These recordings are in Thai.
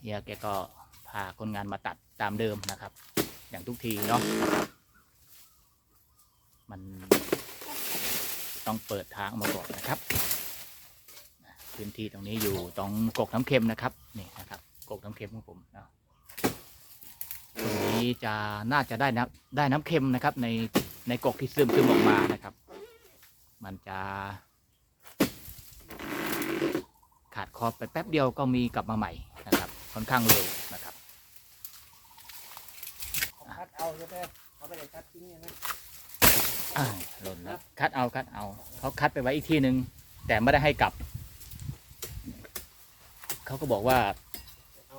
เฮียแกก็พาคนงานมาตัดตามเดิมนะครับ อย่างทุกทีเนาะมันต้องเปิดทางมาก่อนนะครับ พื้นที่ตรงนี้อยู่ตรงกกน้ำเค็มนะครับนี่นะครับกกน้ำเค็มของผมเนาะตรงนี้จะน่าจะได้น้ำได้น้ำเค็มนะครับ ในในกกที่ซึมซึมออกมานะครับ มันจะขาดคอไปแป๊บเดียวก็มีกลับมาใหม่นะครับ ค่อนข้างเร็วนะครับคัดเอาใช่ไหมเขาไม่ได้คัดทิ้งใช่ไหมอ่าหล่นแล้วคัดเอาคัดเอาเขาคัดไปไว้อีกที่หนึ่งแต่ไม่ได้ให้กลับ เขาก็บอกว่าเอา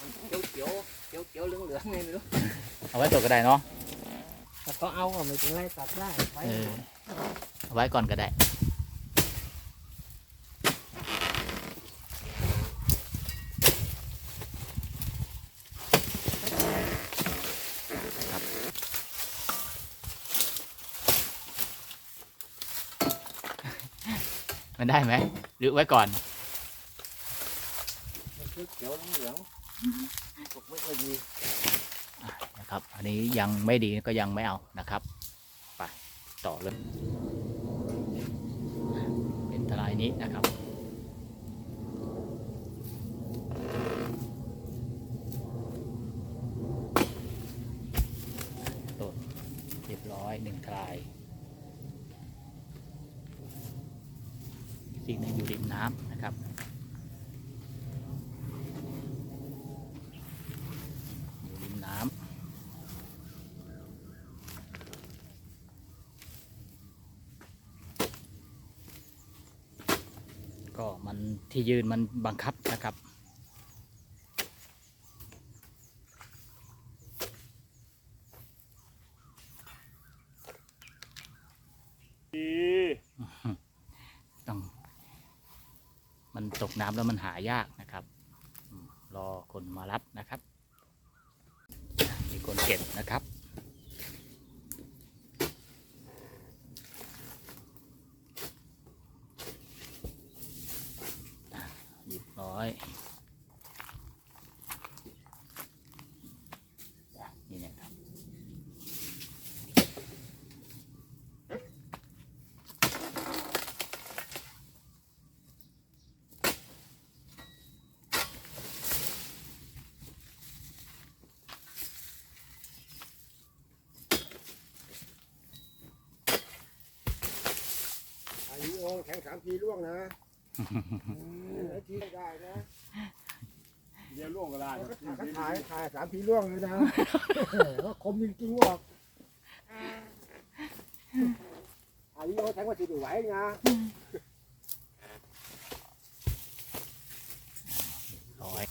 มันเขียวเขียวเขียวเขียวเหลืองเหลืองๆไงไม่รู้เอาไว้ตัวก็ได้เนาะแต่เขาเอาก็ไม่เป็นไรตัดได้ไว้เออเอาไว้ก่อนก็ได้ มันได้ไหมหรือไว้ก่อนมันเขียวเขียวเหลืองๆปกไม่ค่อยดีนะครับ อันนี้ยังไม่ดีก็ยังไม่เอานะครับไปต่อเลยเป็นทลายนี้นะครับต้นเรียบร้อยหนึ่งทลาย สิ่งหนึ่งอยู่ริมน้ำนะครับอยู่ริมน้ำก็มันที่ยืนมันบังคับนะครับ ต้อง มันตกน้ำแล้วมันหายากนะครับรอคนมารับนะครับ มีคนเก็บนะครับ หยิบร้อยนี่เนี่ยครับ อายุโอแข่งสามทีล่วงนะไอ้ทีไม่ได้นะ เดี๋ยวล่วงก็ได้เขาถ่ายถ่ายสามทีล่วงเลยนะว่าคมจริงๆว่ะอายุโอแข่งว่าจะดูไหวนะร้อย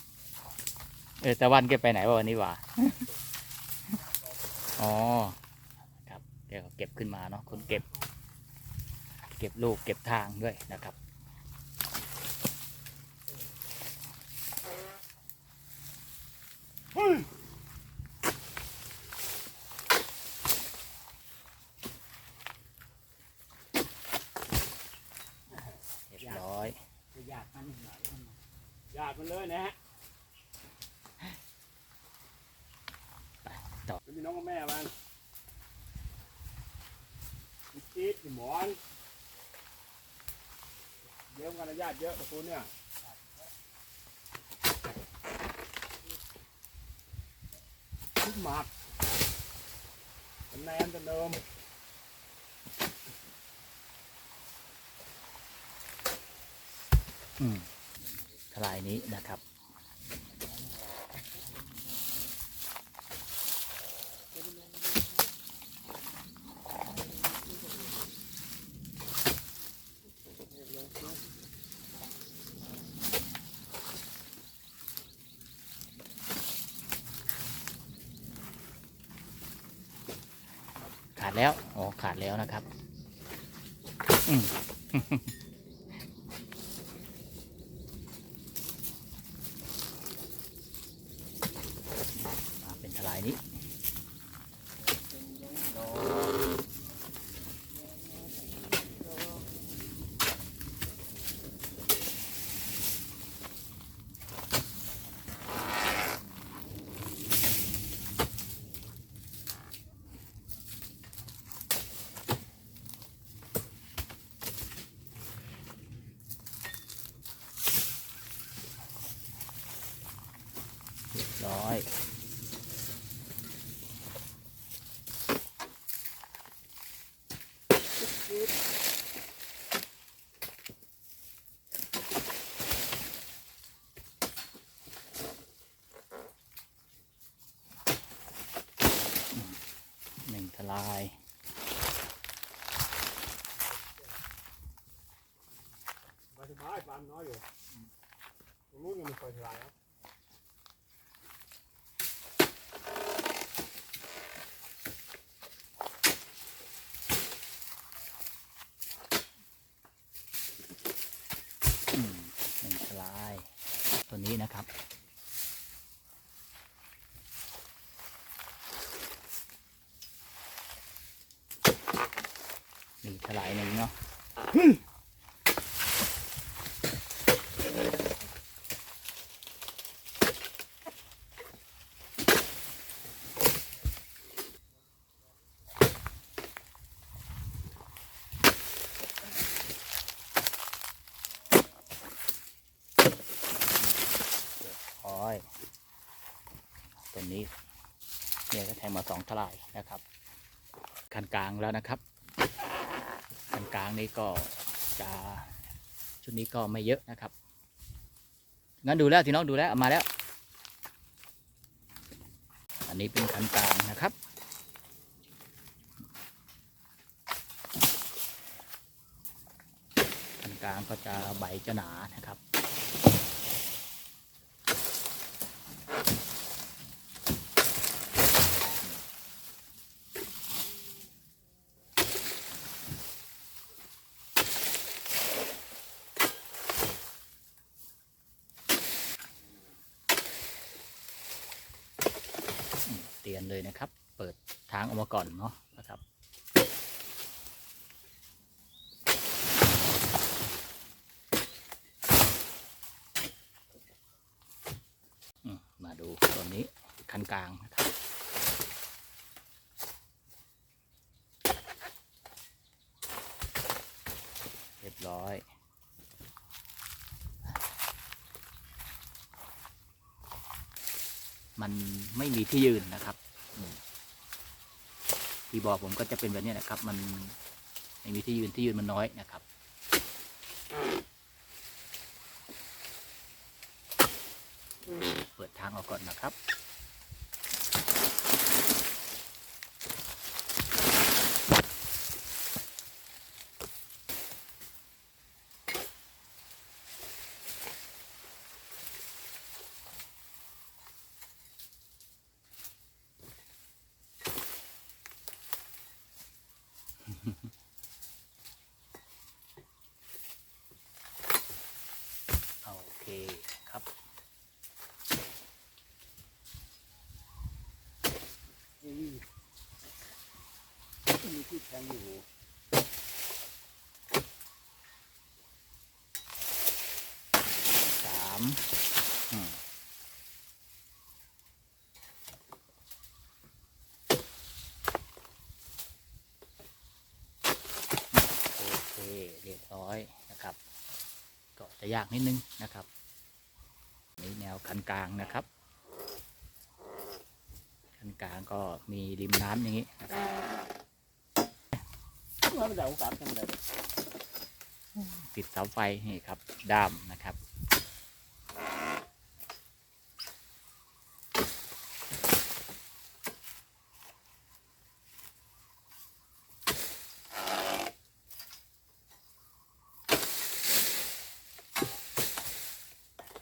เออตะวันแกไปไหนวะวันนี้วะอ๋อ ครับแกก็เก็บขึ้นมาเนาะคนเก็บ เก็บลูกเก็บทางด้วยนะครับ เรียบร้อยอยากมันหน่อยหยาดมันเลยนะฮะไปต่อเป็นพี่น้องกับแม่มันมีจี๊ดมีหมอน เยอะกันญาติเยอะตระตูเนี่ยทุกหมากเป็นแนนเป็นเดิมอืมทลายนี้นะครับ ขาดแล้ว อ๋อ ขาดแล้วนะครับ อืม มาเป็นทลายนี้ อ ร้อยหนึ่งทลายสบายปามน้อยอยู่ตรงนู้นยังไม่ค่อยท่าไหร่ครับ อืมหนึ่งทลาย ตัว นี้นะครับ มีทลายหนึ่งเนาะ ร้อยตัวนี้เนี่ยก็แทงมาสองทลายนะครับคันกลางแล้วนะครับคันกลางนี้ก็จะชุดนี้ก็ไม่เยอะนะครับงั้นดูแล้วที่น้องดูแล้วมาแล้ว อันนี้เป็นคันกลางนะครับคันกลางก็จะใบจะหนานะครับ เตียนเลยนะครับ เปิดทางออกมาก่อนเนาะนะครับมาดูตัวนี้คันกลางนะครับเรียบร้อยมันไม่มีที่ยืนนะครับ ที่บอกผมก็จะเป็นแบบนี้นะครับ มันไม่มีที่ยืนที่ยืนมันน้อยนะครับเปิดทางออกก่อนนะครับ คครับนี่มีที่แทงอยู่สามอืมโอเคเรียบร้อยนะครับ ก็จะยากนิดนึงนะครับ นี่แนวคันกลางนะครับ คันกลางก็มีริมน้ำอย่างนี้นะครับว่าไม่ได้โอกาสทำได้ติดเสาไฟนี่ครับด้ามนะครับ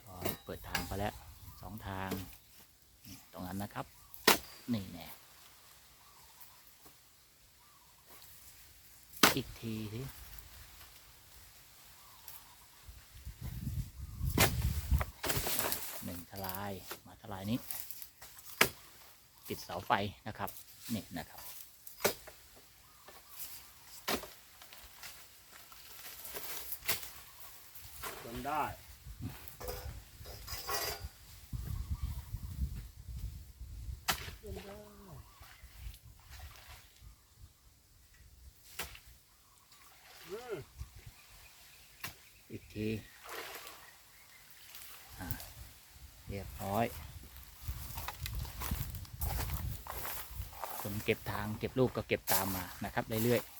อ๋อเปิดทางไป แล้วสองทาง ตรงนั้นนะครับ นี่แน่อีกทีสิหนึ่งทลายมาทลายนี้ติดเสาไฟนะครับนี่นะครับจนได้ เรียบร้อย คนเก็บทางเก็บลูกก็เก็บตามมานะครับเรื่อยๆ